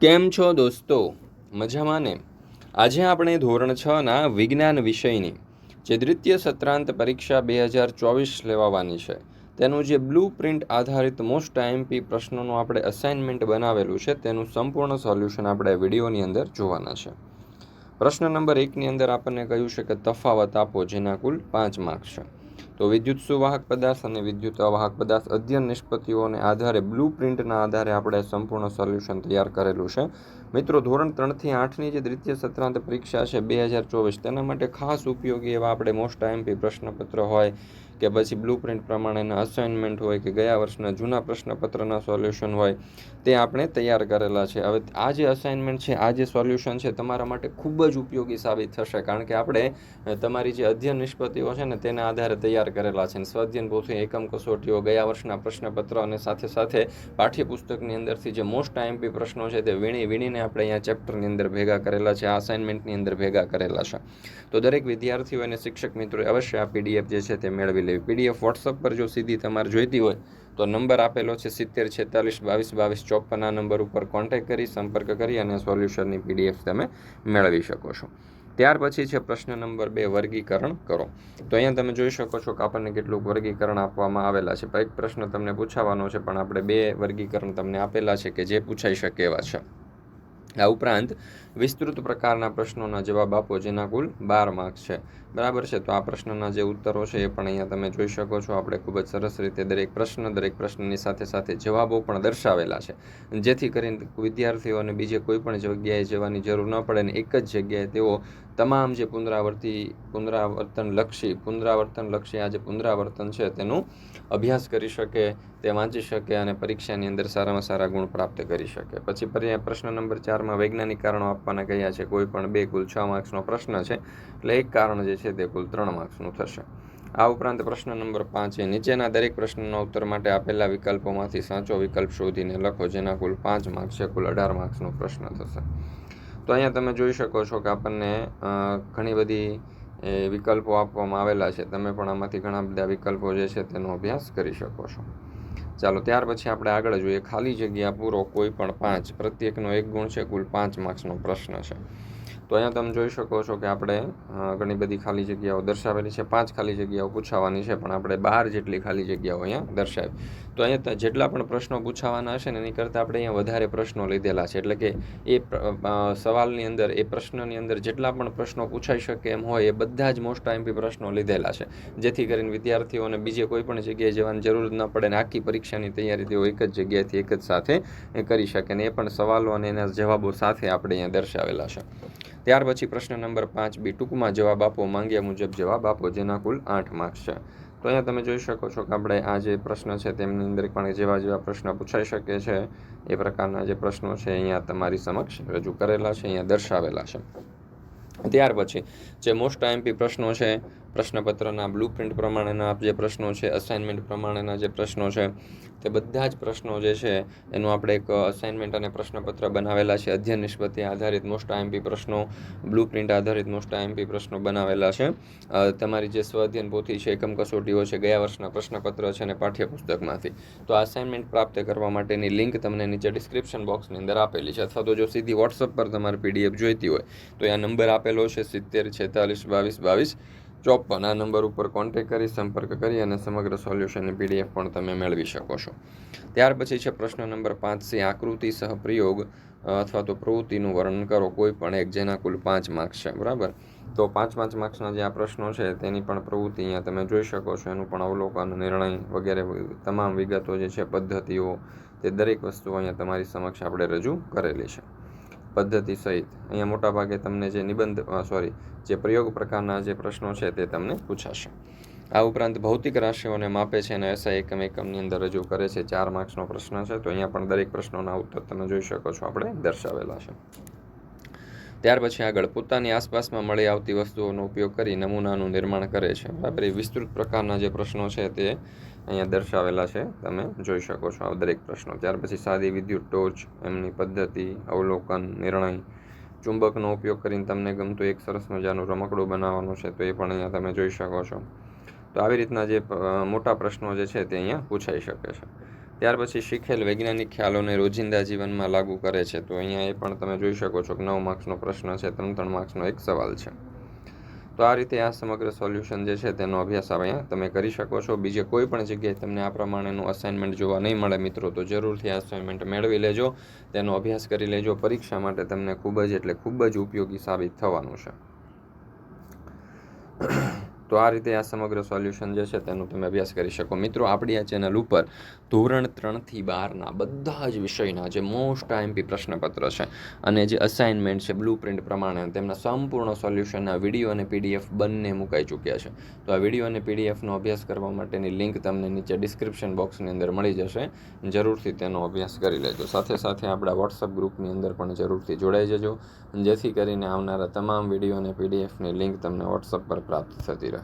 કેમ છો દોસ્તો? મજામાં ને? આજે આપણે ધોરણ છ ના વિજ્ઞાન વિષયની જે દ્વિતીય સત્રાંત પરીક્ષા બે હજાર ચોવીસ લેવાવાની છે, તેનું જે બ્લુ પ્રિન્ટ આધારિત મોસ્ટ આઈએમપી પ્રશ્નોનું આપણે અસાઇનમેન્ટ બનાવેલું છે, તેનું સંપૂર્ણ સોલ્યુશન આપણે વિડીયોની અંદર જોવાના છે. પ્રશ્ન નંબર એકની અંદર આપણને કહ્યું છે કે તફાવત આપો, જેના કુલ પાંચ માર્ક્સ છે. તો વિદ્યુત સુવાહક પદાર્થ અને વિદ્યુત અવાહક પદાર્થ અધ્યયન નિષ્પત્તિઓને આધારે બ્લુ પ્રિન્ટના આધારે આપણે સંપૂર્ણ સોલ્યુશન તૈયાર કરેલું છે. મિત્રો, ધોરણ ત્રણથી આઠની જે દ્વિતીય સત્રાંત પરીક્ષા છે બે હજાર ચોવીસ, તેના માટે ખાસ ઉપયોગી એવા આપણે મોસ્ટ આઈએમપી પ્રશ્નપત્ર હોય કે પછી બ્લુ પ્રિન્ટ પ્રમાણેના અસાઇનમેન્ટ હોય કે ગયા વર્ષના જૂના પ્રશ્નપત્રના સોલ્યુશન હોય, તે આપણે તૈયાર કરેલા છે. હવે આ જે અસાઇનમેન્ટ છે, આ જે સોલ્યુશન છે, તમારા માટે ખૂબ જ ઉપયોગી સાબિત થશે, કારણ કે આપણે તમારી જે અધ્યયન નિષ્પત્તિઓ છે ને, તેના આધારે તૈયાર કરેલા છે. સ્વાધ્યન પોથી એકમ કસોટીઓ, ગયા વર્ષના પ્રશ્નપત્ર અને સાથે સાથે પાઠ્યપુસ્તકની અંદરથી જે મોસ્ટ આઈએમપી પ્રશ્નો છે, તે વીણી વીણીને આપણે અહીંયા ચેપ્ટરની અંદર ભેગા કરેલા છે, આ અસાઇનમેન્ટની અંદર ભેગા કરેલા છે. તો દરેક વિદ્યાર્થીઓ અને શિક્ષક મિત્રોએ અવશ્ય આ પીડીએફ જે છે, તે મેળવી લેવી. પીડીએફ વોટ્સઅપ પર જો સીધી તમારે જોઈતી હોય, તો નંબર આપેલો છે સિત્તેર, છેતાલીસ, બાવીસ બાવીસ, ચોપન આ નંબર ઉપર કોન્ટેક્ટ કરી, સંપર્ક કરી અને સોલ્યુશનની પીડીએફ તમે મેળવી શકો છો. ત્યાર પછી છે પ્રશ્ન નંબર બે, વર્ગીકરણ કરો. તો અહીંયા તમે જોઈ શકો છો કે આપણને કેટલુંક વર્ગીકરણ આપવામાં આવેલા છે. એક પ્રશ્ન તમને પૂછાવાનો છે, પણ આપણે બે વર્ગીકરણ તમને આપેલા છે કે જે પૂછાઈ શકે એવા છે. આ ઉપરાંત વિસ્તૃત પ્રકારના પ્રશ્નોના જવાબ આપો, જેના કુલ બાર માર્ક્સ છે. બરાબર છે? તો આ પ્રશ્નના જે ઉત્તરો છે એ પણ અહીંયા તમે જોઈ શકો છો. આપણે ખૂબ જ સરસ રીતે દરેક પ્રશ્ન, દરેક પ્રશ્નની સાથે સાથે જવાબો પણ દર્શાવેલા છે. જેથી કરીને વિદ્યાર્થીઓને બીજે કોઈ પણ જગ્યાએ જવાની જરૂર ન પડે અને એક જ જગ્યાએ તેઓ તમામ જે પુનરાવર્તી, પુનરાવર્તન લક્ષી પુનરાવર્તન લક્ષી આ જે પુનરાવર્તન છે તેનું અભ્યાસ કરી શકે, તે વાંચી શકે અને પરીક્ષાની અંદર સારામાં સારા ગુણ પ્રાપ્ત કરી શકે. પછી પ્રશ્ન નંબર ચારમાં વૈજ્ઞાનિક કારણો આપવાના કહ્યા છે? કોઈ પણ બે કુલ છ માર્ક્સનો પ્રશ્ન છે. એટલે એક કારણ જે છે તે કુલ ત્રણ માર્ક્સનું થશે. આ ઉપરાંત પ્રશ્ન નંબર પાંચ એ નીચેના દરેક પ્રશ્નના ઉત્તર માટે આપેલા વિકલ્પોમાંથી સાચો વિકલ્પ શોધીને લખો, જેના કુલ પાંચ માર્ક્સ છે. કુલ અઢાર માર્ક્સનો પ્રશ્ન થશે. તો અહીંયા તમે જોઈ શકો છો કે આપણને ઘણી બધી વિકલ્પો આપવામાં આવેલા છે. તમે પણ આમાંથી ઘણા બધા વિકલ્પો જે છે તેનો અભ્યાસ કરી શકો છો. ચાલો, ત્યાર પછી આપણે આગળ જોઈએ. ખાલી જગ્યા પૂરો કોઈ પણ પાંચ. પ્રત્યેકનો એક ગુણ છે, કુલ પાંચ માર્ક્સનો પ્રશ્ન છે. તો અહીંયા તમે જોઈ શકો છો કે આપણે ઘણી બધી ખાલી જગ્યાઓ દર્શાવેલી છે. પાંચ ખાલી જગ્યાઓ પૂછાવાની છે, પણ આપણે બાર જેટલી ખાલી જગ્યાઓ અહીંયા દર્શાવી. તો અહીંયા જેટલા પણ પ્રશ્નો પૂછાવાના હશે ને એની કરતાં આપણે અહીંયા વધારે પ્રશ્નો લીધેલા છે. એટલે કે એ સવાલની અંદર, એ પ્રશ્નની અંદર જેટલા પણ પ્રશ્નો પૂછાઈ શકે એમ હોય, એ બધા જ મોસ્ટ આઈમ્પી પ્રશ્નો લીધેલા છે. જેથી કરીને વિદ્યાર્થીઓને બીજે કોઈ પણ જગ્યાએ જવાની જરૂર ન પડે ને આખી પરીક્ષાની તૈયારી તેઓ એક જ જગ્યાએથી એક જ સાથે કરી શકે ને એ પણ સવાલો અને એના જવાબો સાથે આપણે અહીંયા દર્શાવેલા છે. ત્યાર પછી પ્રશ્ન નંબર પાંચ બી ટૂંકમાં જવાબ આપો, માંગ્યા મુજબ જવાબ આપો, જેના કુલ આઠ માર્ક્સ છે. તો અહીંયા તમે જોઈ શકો છો કે આપણે આ જે પ્રશ્ન છે તેમની અંદર પણ જેવા જેવા પ્રશ્ન પૂછાઈ શકે છે. એ પ્રકારના જે પ્રશ્નો છે અહીંયા તમારી સમક્ષ રજૂ કરેલા છે, અહીંયા દર્શાવેલા છે. ત્યાર પછી જે મોસ્ટ આઈએમપી પ્રશ્નો છે પ્રશ્નપત્રના બ્લુ પ્રિન્ટ પ્રમાણેના જે પ્રશ્નો છે અસાઇનમેન્ટ પ્રમાણેના જે પ્રશ્નો છે, તે બધા જ પ્રશ્નો જે છે, એનું આપણે એક અસાઇનમેન્ટ અને પ્રશ્નપત્ર બનાવેલા છે. અધ્યયન નિષ્પત્તિ આધારિત મોસ્ટ આઈએમપી પ્રશ્નો બ્લુ પ્રિન્ટ આધારિત મોસ્ટ આઈએમપી પ્રશ્નો બનાવેલા છે. તમારી જે સ્વાધ્યન પોથી છે, એકમ કસોટીઓ છે, ગયા વર્ષના પ્રશ્નપત્ર છે અને પાઠ્યપુસ્તકમાંથી. તો અસાઇનમેન્ટ પ્રાપ્ત કરવા માટેની લિંક તમને નીચે ડિસ્ક્રિપ્શન બોક્સની અંદર આપેલી છે. અથવા તો જો સીધી વોટ્સઅપ પર તમારે પીડીએફ જોઈતી હોય, તો આ નંબર આપેલો છે સિત્તેર છેતાલીસ બાવીસ બાવીસ. ચોપન આ નંબર ઉપર કોન્ટેક કરી, સંપર્ક કરી અને સમગ્ર સોલ્યુશનની પીડીએફ પણ તમે મેળવી શકો છો. ત્યાર પછી છે પ્રશ્ન નંબર પાંચ સી, આકૃતિ સહ પ્રયોગ અથવા તો પ્રવૃત્તિનું વર્ણન કરો, કોઈ પણ એક જેના કુલ પાંચ માર્ક્સ છે, બરાબર? તો પાંચ પાંચ માર્ક્સના જે આ પ્રશ્નો છે, તેની પણ પ્રવૃત્તિ અહીંયા તમે જોઈ શકો છો, એનું પણ અવલોકન, નિર્ણય વગેરે તમામ વિગતો જે છે, પદ્ધતિઓ, તે દરેક વસ્તુ અહીંયા તમારી સમક્ષ આપણે રજૂ કરેલી છે. પદ્ધતિ સહિત. અહીંયા મોટાભાગે તમને જે નિબંધ સોરી જે પ્રયોગ પ્રકારના જે પ્રશ્નો છે તે તમને પૂછાશે. આ ઉપરાંત ભૌતિક રાશિઓને માપે છે અને એસઆઈ એકમ એકમની અંદર રજૂ કરે છે ચાર માર્ક્સનો પ્રશ્ન છે. તો અહીંયા પણ દરેક પ્રશ્નોના ઉત્તર તમે જોઈ શકો છો, આપણે દર્શાવેલા છે. ત્યાર પછી આગળ, પોતાની આસપાસમાં મળી આવતી વસ્તુઓનો ઉપયોગ કરી નમૂનાનું નિર્માણ કરે છે. બરાબર, એ વિસ્તૃત પ્રકારના જે પ્રશ્નો છે તે અહીંયા દર્શાવેલા છે. તમે જોઈ શકો છો આ દરેક પ્રશ્નો. ત્યાર પછી સાદી વિદ્યુત ટોચ, એમની પદ્ધતિ, અવલોકન, નિર્ણય. ચુંબકનો ઉપયોગ કરીને તમને ગમતું એક સરસ મજાનું રમકડું બનાવવાનું છે, તો એ પણ અહીંયા તમે જોઈ શકો છો. તો આવી રીતના જે મોટા પ્રશ્નો જે છે તે અહીંયા પૂછાઈ શકે છે. ત્યાર પછી શીખેલ વૈજ્ઞાનિક ખ્યાલોને રોજિંદા જીવનમાં લાગુ કરે છે. તો અહીંયા એ પણ તમે જોઈ શકો છો કે નવ માર્ક્સનો પ્રશ્ન છે ત્રણ ત્રણ માર્ક્સનો એક સવાલ છે. તો આ રીતે આ સમગ્ર સોલ્યુશન જે છે તેનો અભ્યાસ અહીંયા તમે કરી શકો છો. બીજે કોઈ પણ જગ્યાએ તમને આ પ્રમાણેનું અસાઇનમેન્ટ જોવા નહીં મળે મિત્રો, તો જરૂરથી આ અસાઇનમેન્ટ મેળવી લેજો. તેનો અભ્યાસ કરી લેજો. પરીક્ષા માટે તમને ખૂબ જ એટલે ખૂબ જ ઉપયોગી સાબિત થવાનું છે. તો આ રીતે આ સમગ્ર સોલ્યુશન જે છે તેનો તમે અભ્યાસ કરી શકો. મિત્રો, આપણી આ ચેનલ ઉપર ધોરણ ત્રણથી બારના બધા જ વિષયના જે મોસ્ટ આઈએમપી પ્રશ્નપત્ર છે અને જે અસાઇનમેન્ટ છે બ્લુ પ્રિન્ટ પ્રમાણે તેમના સંપૂર્ણ સોલ્યુશનના વીડિયો અને પીડીએફ બંને મુકાઈ ચૂક્યા છે. તો આ વીડિયો અને પીડીએફનો અભ્યાસ કરવા માટેની લિંક તમને નીચે ડિસ્ક્રિપ્શન બોક્સની અંદર મળી જશે. જરૂરથી તેનો અભ્યાસ કરી લેજો. સાથે સાથે આપણા વોટ્સઅપ ગ્રુપની અંદર પણ જરૂરથી જોડાઈ જજો. જેથી કરીને આવનારા તમામ વીડિયો અને પીડીએફની લિંક તમને વોટ્સઅપ પર પ્રાપ્ત થતી રહે.